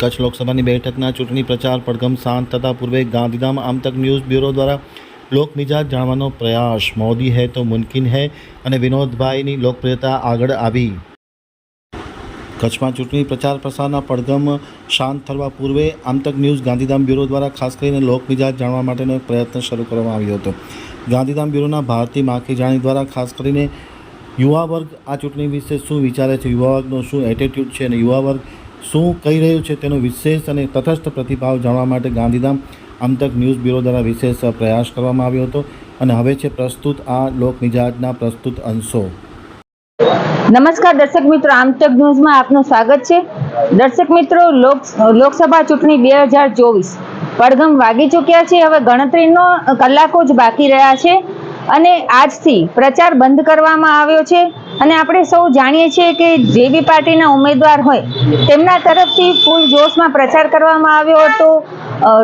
કચ્છ લોકસભાની બેઠકના ચૂંટણી પ્રચાર પડઘમ શાંત થતા પૂર્વે ગાંધીધામ આમતક ન્યૂઝ બ્યુરો દ્વારા લોકમિજાજ જાણવાનો પ્રયાસ. મોદી હૈ તો મુમકિન હૈ અને વિનોદભાઈની લોકપ્રિયતા આગળ આવી. કચ્છમાં ચૂંટણી પ્રચાર પ્રસારના પડઘમ શાંત થવા પૂર્વે આમતક ન્યૂઝ ગાંધીધામ બ્યુરો દ્વારા ખાસ કરીને લોકમિજાજ જાણવા માટેનો પ્રયત્ન શરૂ કરવામાં આવ્યો હતો. ગાંધીધામ બ્યુરોના ભારતી માખીજાણી દ્વારા ખાસ કરીને યુવા વર્ગ આ ચૂંટણી વિશે શું વિચારે છે? યુવા વર્ગનો શું એટીટ્યૂડ છે? અને યુવા વર્ગ શું કહી રહ્યું છે તેનો વિશેષ અને તટસ્થ પ્રતિભાવ જાણવા માટે ગાંધીધામ આમતક ન્યૂઝ બ્યુરો દ્વારા વિશેષ પ્રયાસ કરવામાં આવ્યો હતો અને હવે છે પ્રસ્તુત આ લોકમિજાજના પ્રસ્તુત અંશો. નમસ્કાર દર્શક મિત્રો આમતક ન્યૂઝમાં આપનું સ્વાગત છે. દર્શક મિત્રો, લોક, લોકસભા ચૂંટણી બે હજાર ચોવીસ પડઘમ વાગી ચૂક્યા છે. હવે ગણતરીનો કલાકો જ બાકી રહ્યા છે. અને આજથી પ્રચાર બંધ કરવામાં આવ્યો છે અને આપણે સૌ જાણીએ છીએ કે જે બી પાર્ટીના ઉમેદવાર હોય, તેમના તરફથી ફૂલ જોશમાં પ્રચાર કરવામાં આવ્યો હતો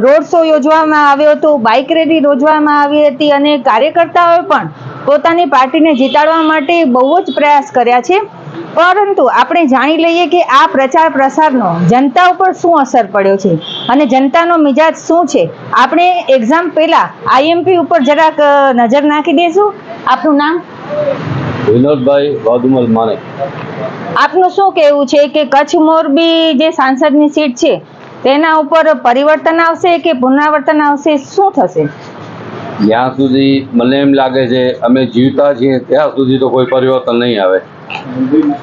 રોડ શો યોજવામાં આવ્યો હતો, બાઇક રેલી યોજવામાં આવી હતી અને કાર્યકર્તાઓએ પણ પોતાની પાર્ટીને જીતાડવા માટે બહુ જ પ્રયાસ કર્યા છે. પરંતુ આપણે જાણી લઈએ કે આ પ્રચાર પ્રસારનો જનતા ઉપર શું અસર પડ્યો છે અને જનતાનો મિજાજ શું છે? આપણે એક્ઝામ પહેલા આઈએમપી ઉપર જરાક નજર નાખી દઈશું. આપનું નામ? વિનોદભાઈ વાદુમલ માને આપનું શું કહેવું છે કે કચ્છ મોરબી જે સાંસદની સીટ છે તેના ઉપર પરિવર્તન આવશે કે પુનરાવર્તન આવશે? શું થશે? જ્યાં સુધી મને એમ લાગે છે, અમે જીવતા છીએ, ત્યાં સુધી તો કોઈ પરિવર્તન નહીં આવે.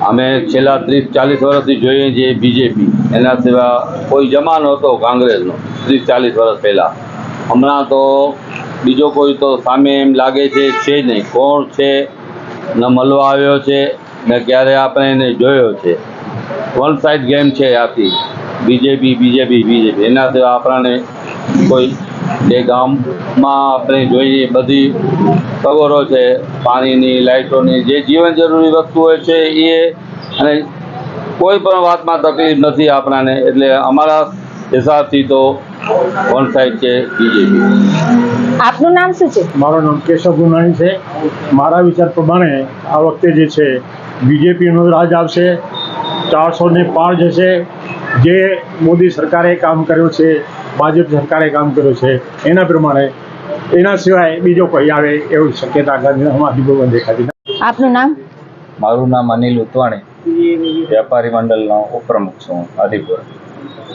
અમે છેલ્લા ત્રીસ, ચાલીસ વર્ષથી જોઈએ છીએ બીજેપી એના સિવાય કોઈ જમાનો હતો કોંગ્રેસનો, ત્રીસ, ચાલીસ વર્ષ પહેલાં. હમણાં તો બીજો કોઈ તો સામે એમ લાગે છે છે નહીં. કોણ છે? ન મળવા આવ્યો છે. ને ક્યારે આપણે એને જોયો છે. વન સાઇડ ગેમ છે આથી બીજેપી બીજેપી બીજેપી એના સિવાય આપણને કોઈ જે ગામમાં આપણે જોઈએ બધી સગવડો છે પાણીની લાઇટોની જે જીવન જરૂરી વસ્તુઓ છે એ અને કોઈ પણ વાતમાં તકલીફ નથી આપણાને એટલે અમારા હિસાબથી તો વન સાઈડ છે? બીજેપી. આપનું નામ શું છે? મારું નામ કેશવ ગુનાણી છે. મારા વિચાર પ્રમાણે આ વખતે જે છે બીજેપીનો રાજ આવશે ચારસો ને પાર જશે. જે મોદી સરકારે કામ કર્યું છે ભાજપ સરકારે કામ કર્યું છે એના પ્રમાણે એના સિવાય બીજો કોઈ આવે એવી શક્યતા ગાંધીધામમાં બહુ દેખાતી આપનું નામ? મારું નામ અનિલ ઉતવાણી વેપારી મંડળનો ઉપપ્રમુખ છું આદિપુર.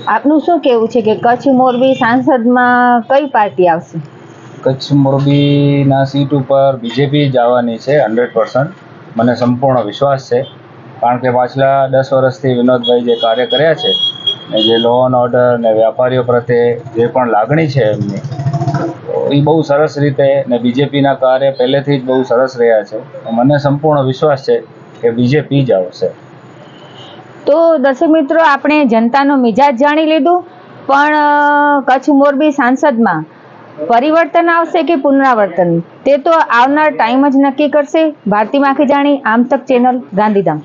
આપનું શું કહેવું છે કે કચ્છ મોરબી સાંસદમાં કઈ પાર્ટી આવશે? કચ્છ મોરબીના સીટ ઉપર બીજેપી જ આવવાની છે હંડ્રેડ પર્સન્ટ. મને સંપૂર્ણ વિશ્વાસ છે કારણ કે પાછલા દસ વર્ષથી વિનોદભાઈ જે કાર્ય કર્યા છે ને જે લો એન્ડ ઓર્ડર ને વેપારીઓ પ્રત્યે જે પણ લાગણી છે એમની એ બહુ સરસ રીતે ને બીજેપીના કાર્ય પહેલેથી જ બહુ સરસ રહ્યા છે. મને સંપૂર્ણ વિશ્વાસ છે કે બીજેપી જ આવશે. તો દર્શક મિત્રો, આપણે જનતાનો મિજાજ જાણી લીધું, પણ કચ્છ મોરબી સાંસદમાં પરિવર્તન આવશે કે પુનરાવર્તન? તે તો આવનાર ટાઈમ જ નક્કી કરશે. ભારતી માખી જાણી આમ તક ચેનલ ગાંધીધામ.